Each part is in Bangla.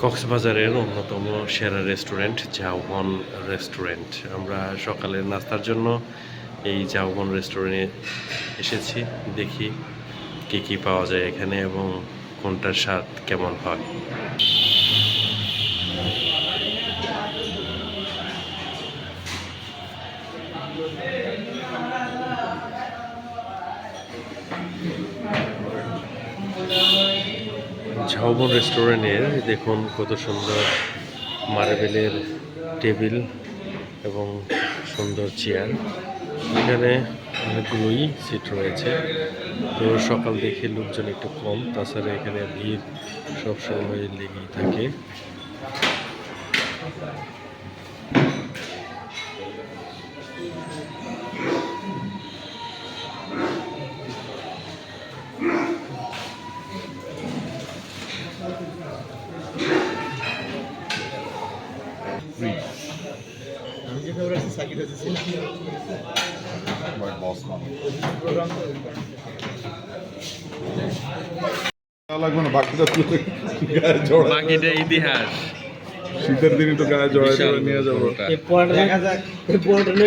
কক্সবাজারের অন্যতম সেরা রেস্টুরেন্ট জাওহন রেস্টুরেন্ট আমরা সকালের নাস্তার জন্য এই জাওহন রেস্টুরেন্টে এসেছি, দেখি কি কি পাওয়া যায় এখানে এবং কোনটার স্বাদ কেমন হয়। ঝাউবন রেস্টুরেন্টের দেখুন কত সুন্দর মার্বেলের টেবিল এবং সুন্দর চেয়ার। এখানে অনেকগুলোই সিট রয়েছে। তো সকাল দেখে লোকজন একটু কম, তাছাড়া এখানে ভিড় সবসময় লেগেই থাকে। লাগবে না বাকিটা তুলে গায়ে জড়ায় বাকিটা ইতিহাস। শীতের দিনই তো গায়ে জড়ায় বিশাল জড়ায় নিয়ে যাব।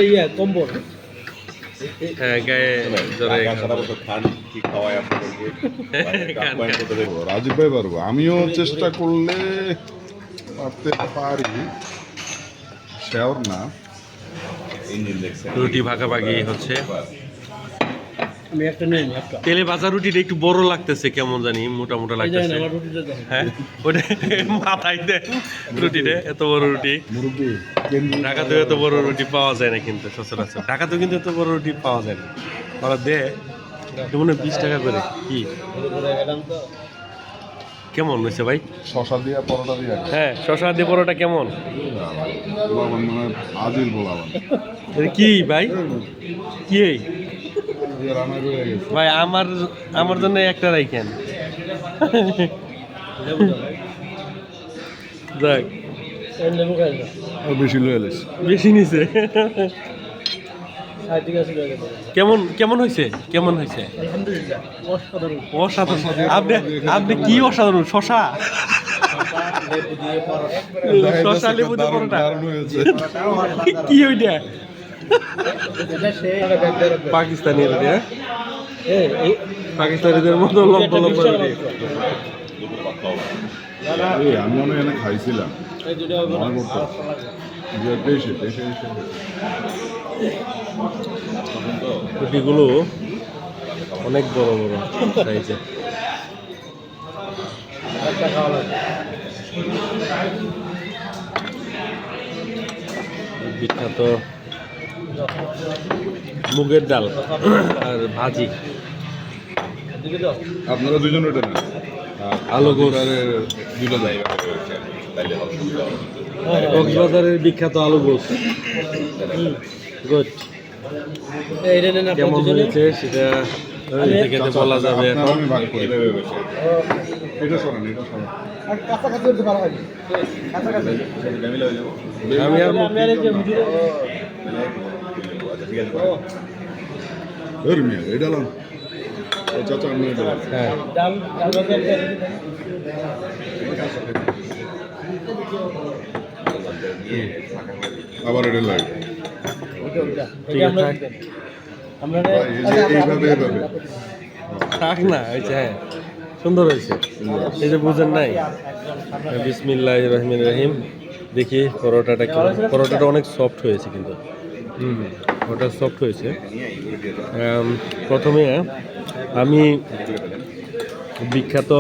ইয়া কম্বল। হ্যাঁ গায়ে রাজীব ভাই পারব। আমিও চেষ্টা করলে পারতে পারি। শেওর না। রুটি ভাগাভাগি হচ্ছে। তেলে ভাজা রুটিটা একটু বড় লাগতেছে কেমন জানি মোটা মোটা লাগতেছে। হ্যাঁ? ওটা মাথায় দেন রুটিটা এত বড় রুটি। ঢাকাতেও এত বড় রুটি পাওয়া যায় না কিন্তু সচরাচর। ঢাকাতেও কিন্তু এত বড় রুটি পাওয়া যায় না। ওরা দেয় কেমন বিশ টাকা করে কি? কেমন হয়েছে ভাই? শশা দিয়ে পরোটা দিয়ে হ্যাঁ শশা দিয়ে পরোটা কেমন? মানে আজিল কি ভাই? কি? ভাই আমার আমার জন্য একটা রাইখেন। যাক। বেশি লয়ে বেশি নিছে আর ঠিক আছে লয়ে গেছে কেমন কেমন হয়েছে কেমন হয়েছে অসাধারণ। আপনি কি অসাধারণ? শশা? শশা লেবু কি ওইটা? পাকিস্তানি হ্যাঁ? পাকিস্তানিদের মতো লম্বা লম্বা আমি হয় খাইছিলাম। দেশে দেশে এসে রুটিগুলো অনেক বড় বড় সাইজে বিখ্যাত মুগের ডাল আর ভাজি। আপনারা দুজন ওটা না আলু। দুটো হ্যাঁ, কক্সবাজারের বিখ্যাত আলু গোস গুড কেমন। হয়েছে সেটা খেতে খেতে বলা যাবে এখন। আমি আর এটা। হ্যাঁ ডাল ডাল ভাজা একটা রেডি দেন। আবার এটা লাগে এইভাবে এইভাবে। থাক না হয়েছে হ্যাঁ। সুন্দর হয়েছে। এই যে বুঝেন নাই? বিসমিল্লাহ রহমান রহিম। দেখি পরোটাটা কি পরোটাটা অনেক সফট হয়েছে কিন্তু। হুম ওটা সফট হয়েছে। প্রথমে আমি বিখ্যাত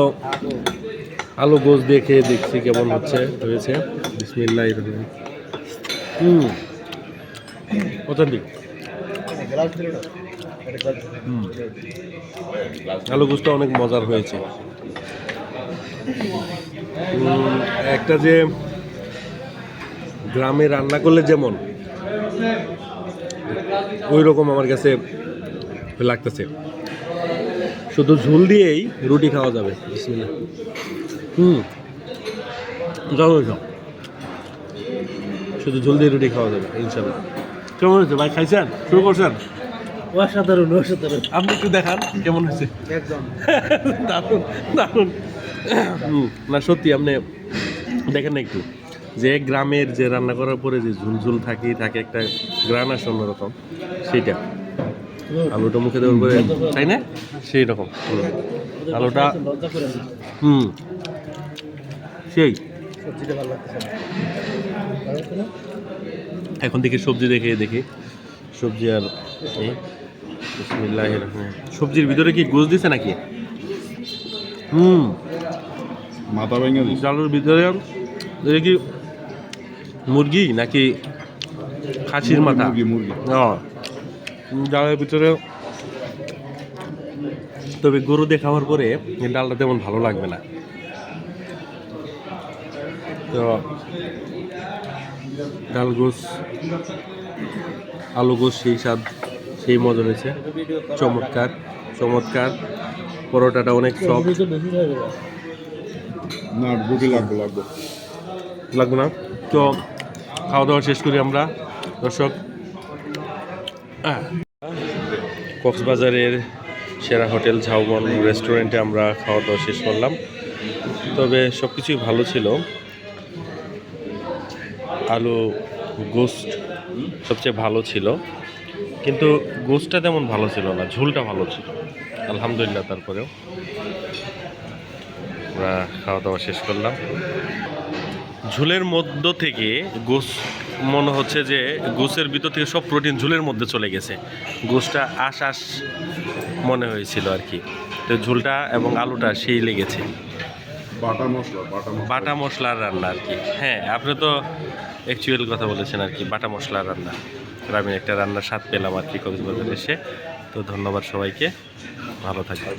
আলু গোস দিয়ে খেয়ে দেখছি কেমন হচ্ছে, হয়েছে। বিসমিল্লাহ রহমান। হুম। অথেন্টিক। আলু গোসটা অনেক মজার হয়েছে। একটা যে গ্রামে রান্না করলে যেমন ওই রকম আমার কাছে লাগতেছে। শুধু ঝুল দিয়েই রুটি খাওয়া যাবে। বিসমিল্লাহ। হুম। যাও শুধু ঝোল দিয়ে রুটি খাওয়া যাবে ইনশাল্লাহ কেমন হয়েছে ভাই খাইছেন? শুরু করছেন? অসাধারণ অসাধারণ। আপনি একটু দেখান কেমন হয়েছে? একদম। দারুণ দারুণ। না সত্যি আপনি দেখেন না একটু। যে গ্রামের যে রান্না করার পরে যে ঝুলঝুল থাকে থাকে একটা গ্রান আসে অন্যরকম সেইটা। আলুটা মুখে দেওয়ার পরে তাই না? সেই রকম আলুটা হুম। সেই? এখন দেখি সবজি দেখে দেখি। সবজি আর এই সবজির ভিতরে কি গোস দিছে নাকি? হুম। মাথা ভেঙে ডালের ভিতরে এটা কি মুরগি নাকি খাসির মাথা? মুরগি ডালের ভিতরে তবে গরু দিয়ে খাওয়ার পরে ডালটা তেমন ভালো লাগবে না। তো ডাল গোস আলু গোস সেই স্বাদ সেই মজা হয়েছে চমৎকার চমৎকার। পরোটাটা অনেক সফট না লাগবে লাগবে। লাগবে না? তো খাওয়া দাওয়া শেষ করি আমরা। দর্শক কক্সবাজারের সেরা হোটেল ঝাউবন রেস্টুরেন্টে আমরা খাওয়া দাওয়া শেষ করলাম। তবে সব কিছুই ভালো ছিল। আলু গোস্ট সবচেয়ে ভালো ছিল। কিন্তু গোস্টটা তেমন ভালো ছিল না, ঝোলটা ভালো ছিল। আলহামদুলিল্লাহ তারপরেও। আমরা খাওয়া দাওয়া শেষ করলাম। ঝুলের মধ্য থেকে গোস মনে হচ্ছে যে গোসের ভিতর থেকে সব প্রোটিন ঝুলের মধ্যে চলে গেছে। গোসটা আশ আশ মনে হয়েছিল আর কি। তো ঝুলটা এবং আলুটা সেই লেগেছে। বাটা মশলা, বাটা মশলার রান্না আর কি। হ্যাঁ আপনি তো অ্যাকচুয়াল কথা বলেছেন আর কি, বাটা মশলার রান্না। আমি একটা রান্নার স্বাদ পেলাম আর কি কক্সবাজার এসে। তো ধন্যবাদ সবাইকে। ভালো থাকবেন।